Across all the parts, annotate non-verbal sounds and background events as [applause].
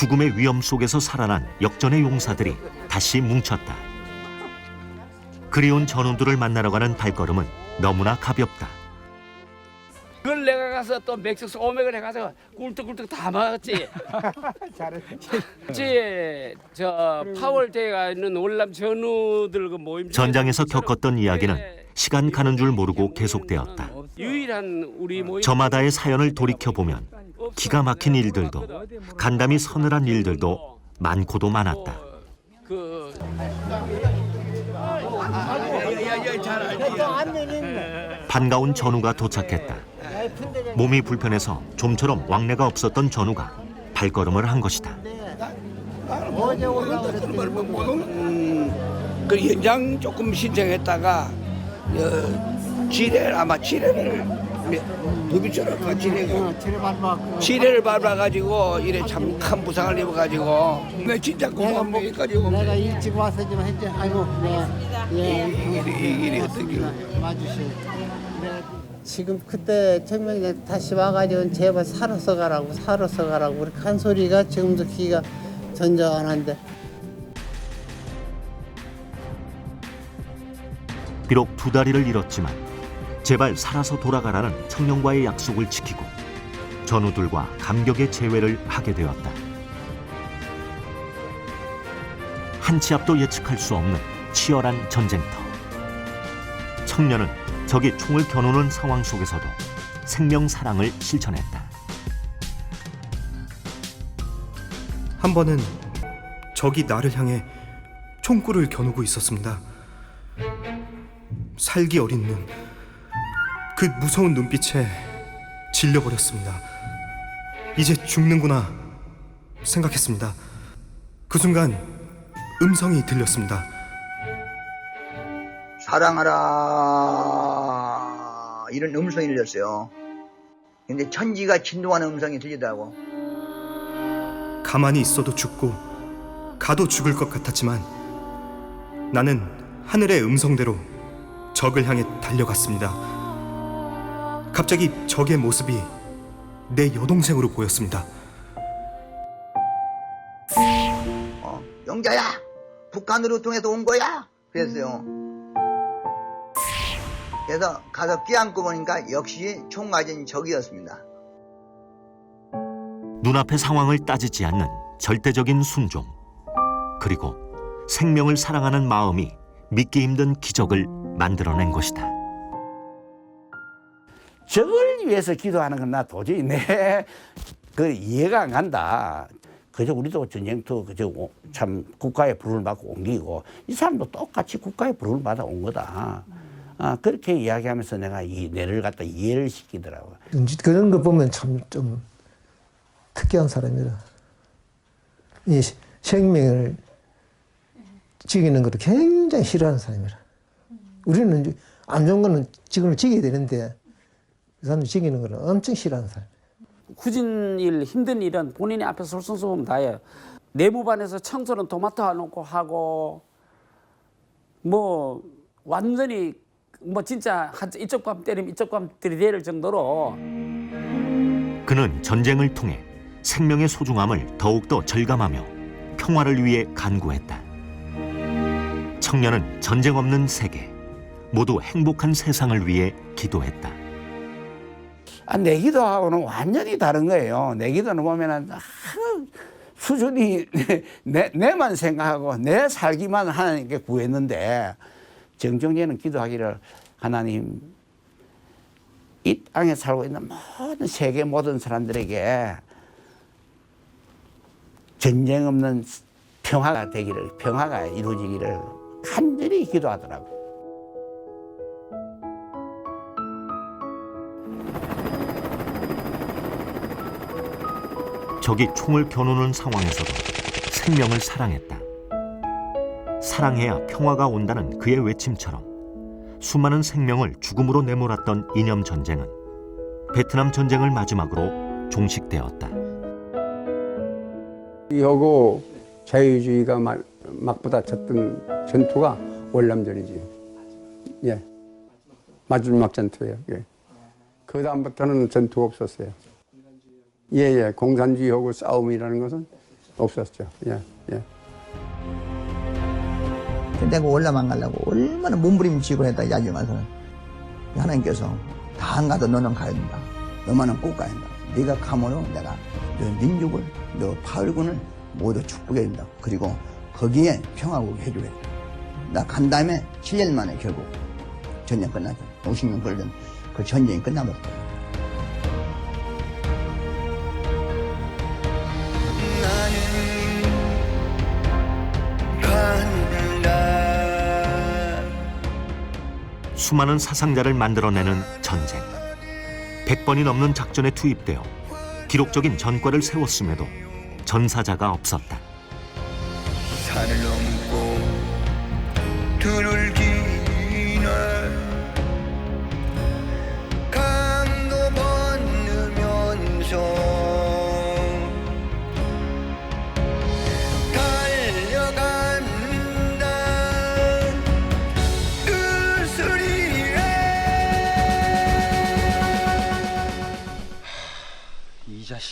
죽음의 위험 속에서 살아난 역전의 용사들이 다시 뭉쳤다. 그리운 전우들을 만나러 가는 발걸음은 너무나 가볍다. 그걸 내가 가서 또 맥주 소맥을 해가서 꿀떡꿀떡 다 먹었지. [laughs] 잘했지. 저 파월대가 있는 월남 전우들 그 모임. 전장에서 겪었던 이야기는 시간 가는 줄 모르고 계속되었다. 유일한 우리 모임. 저마다의 사연을 돌이켜 보면 기가 막힌 일들도 간담이 서늘한 일들도 많고도 많았다. 그 반가운 전우가 도착했다. 몸이 불편해서 좀처럼 왕래가 없었던 전우가 발걸음을 한 것이다. 그 연장 조금 신청했다가 어, 지뢰 아마 지뢰를 누비처럼 지뢰가 지뢰를 밟아가지고 이래 참큰 부상을 입어가지고. 내 진짜 공항 여기까지 내가 오면 일찍 와서 좀 했지. 아이고, 내가 예, 일이 일이 어떻게 와주시. 지금 그때 청명이 다시 와가지고 제발 살아서 가라고 살아서 가라고 우리 간 소리가 지금도 귀가 전전한데. 비록 두 다리를 잃었지만 제발 살아서 돌아가라는 청년과의 약속을 지키고 전우들과 감격의 재회를 하게 되었다. 한 치 앞도 예측할 수 없는 치열한 전쟁터. 청년은 적이 총을 겨누는 상황 속에서도 생명 사랑을 실천했다. 한 번은 적이 나를 향해 총구를 겨누고 있었습니다. 살기 어린 눈, 그 무서운 눈빛에 질려버렸습니다. 이제 죽는구나 생각했습니다. 그 순간 음성이 들렸습니다. 사랑하라 이런 음성이 들렸어요. 근데 천지가 진동하는 음성이 들리더라고. 가만히 있어도 죽고 가도 죽을 것 같았지만 나는 하늘의 음성대로 적을 향해 달려갔습니다. 갑자기 적의 모습이 내 여동생으로 보였습니다. 어, 영자야, 북한으로 통해서 온 거야? 그랬어요. 그래서 가서 끼안고 보니까 역시 총 맞은 적이었습니다. 눈앞의 상황을 따지지 않는 절대적인 순종. 그리고 생명을 사랑하는 마음이 믿기 힘든 기적을 만들어낸 것이다. 적을 위해서 기도하는 건 나 도저히 내 [laughs] 그 이해가 안 간다. 그저 우리도 전쟁터 그저 오- 참 국가의 부름을 받고 옮기고 이 사람도 똑같이 국가의 부름을 받아 온 거다. 아, 그렇게 이야기하면서 내가 이 뇌를 갖다 이해를 시키더라고. 그런 거 보면 참 좀 특이한 사람이라. 이 시- 생명을 죽이는 것을 굉장히 싫어하는 사람이라. 우리는 안 좋은 거는 지금을 죽여야 되는데 그 사람은 죽이는 거를 엄청 싫어하는 사람. 굳은 일, 힘든 일은 본인이 앞에 솔선수범 다해요. 내무반에서 청소는 도마토 해놓고 하고 뭐 완전히 뭐 진짜 한- 이쪽 감 때리면 이쪽 감 들이댈 정도로 그는 전쟁을 통해 생명의 소중함을 더욱더 절감하며 평화를 위해 간구했다. 청년은 전쟁 없는 세계, 모두 행복한 세상을 위해 기도했다. 아, 내 기도하고는 완전히 다른 거예요. 내 기도는 보면은 아, 수준이 [laughs] 내, 내만 생각하고 내 살기만 게 구했는데 정정제는 기도하기를 하나님 이 땅에 살고 있는 모든 세계 모든 사람들에게 전쟁 없는 평화가 되기를 평화가 이루어지기를 간절히 기도하더라고. 적이 총을 겨누는 상황에서도 생명을 사랑했다. 사랑해야 평화가 온다는 그의 외침처럼 수많은 생명을 죽음으로 내몰았던 이념 전쟁은 베트남 전쟁을 마지막으로 종식되었다. 여고 자유주의가 막, 막부다쳤던 전투가 월남전이지. 예. 마지막 전투예요. 예. 그 다음부터는 전투가 없었어요. 예, 예. 공산주의하고 싸움이라는 것은 없었죠. 예, 예. 내가 올라만 가려고 얼마나 몸부림치고 했다 야지 와서는 하나님께서 다 안 가도 너는 가야 된다. 너만은 꼭 가야 된다. 네가 가므로 내가 너 민족을 너 파울군을 모두 축복해 준다. 그리고 거기에 평화국 해주겠다. 나 간 다음에 7년 만에 결국 전쟁 끝나죠. 50년 걸린 그 전쟁이 끝나버렸다. 수많은 사상자를 만들어내는 전쟁. 100번이 넘는 작전에 투입되어 기록적인 전과를 세웠음에도 전사자가 없었다. 산을 넘고 들을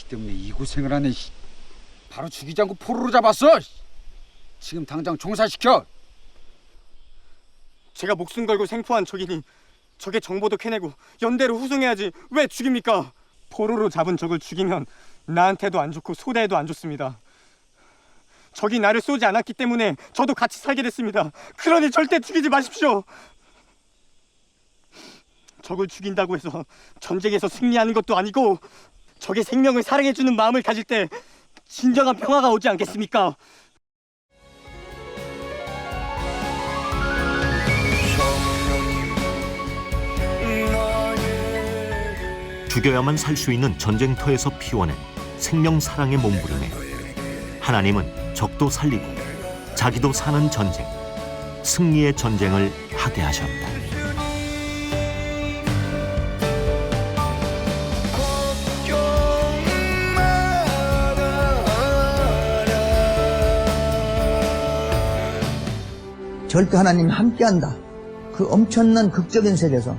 때문에 이 고생을 하네. 씨. 바로 죽이지 않고 포로로 잡았어. 씨. 지금 당장 종사시켜. 제가 목숨 걸고 생포한 적이니 적의 정보도 캐내고 연대로 후송해야지 왜 죽입니까? 포로로 잡은 적을 죽이면 나한테도 안 좋고 소대에도 안 좋습니다. 적이 나를 쏘지 않았기 때문에 저도 같이 살게 됐습니다. 그러니 절대 죽이지 마십시오. 적을 죽인다고 해서 전쟁에서 승리하는 것도 아니고 적의 생명을 사랑해주는 마음을 가질 때 진정한 평화가 오지 않겠습니까? 죽여야만 살 수 있는 전쟁터에서 피워낸 생명 사랑의 몸부림에 하나님은 적도 살리고 자기도 사는 전쟁, 승리의 전쟁을 하게 하셨다. 절대 하나님이 함께한다. 그 엄청난 극적인 세계에서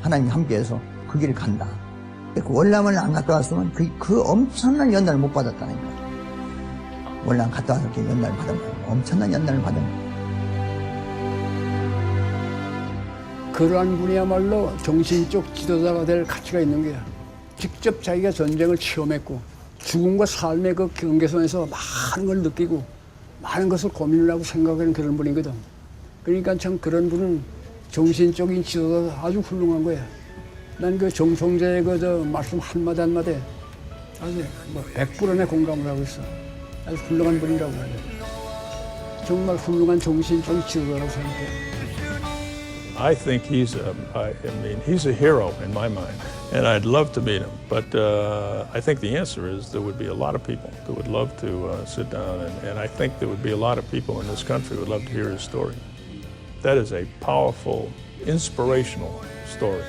하나님이 함께해서 그 길을 간다. 그 월남을 안 갔다 왔으면 그, 그 엄청난 연단을 못 받았다는 거야. 월남 갔다 와서 이렇게 연단을 받은 거야. 엄청난 연단을 받은 거야. 그러한 분이야말로 정신적 지도자가 될 가치가 있는 거야. 직접 자기가 전쟁을 체험했고 죽음과 삶의 그 경계선에서 많은 걸 느끼고 많은 것을 고민을 하고 생각하는 그런 분이거든. 그러니까 참 그런 분은 정신적인 지도자가 아주 훌륭한 거야. 난그 정성재의 그저 말씀 한마디 한마디 아주 뭐 100%내 공감을 하고 있어. 아주 훌륭한 분이라고 돼. 정말 훌륭한 정신적인 지도자라고 생각해. I think he's a, I, I mean, he's a hero in my mind, and I'd love to meet him. But uh, I think the answer is there would be a lot of people that would love to uh, sit down, and, and I think there would be a lot of people in this country who would love to hear his story. That is a powerful, inspirational story.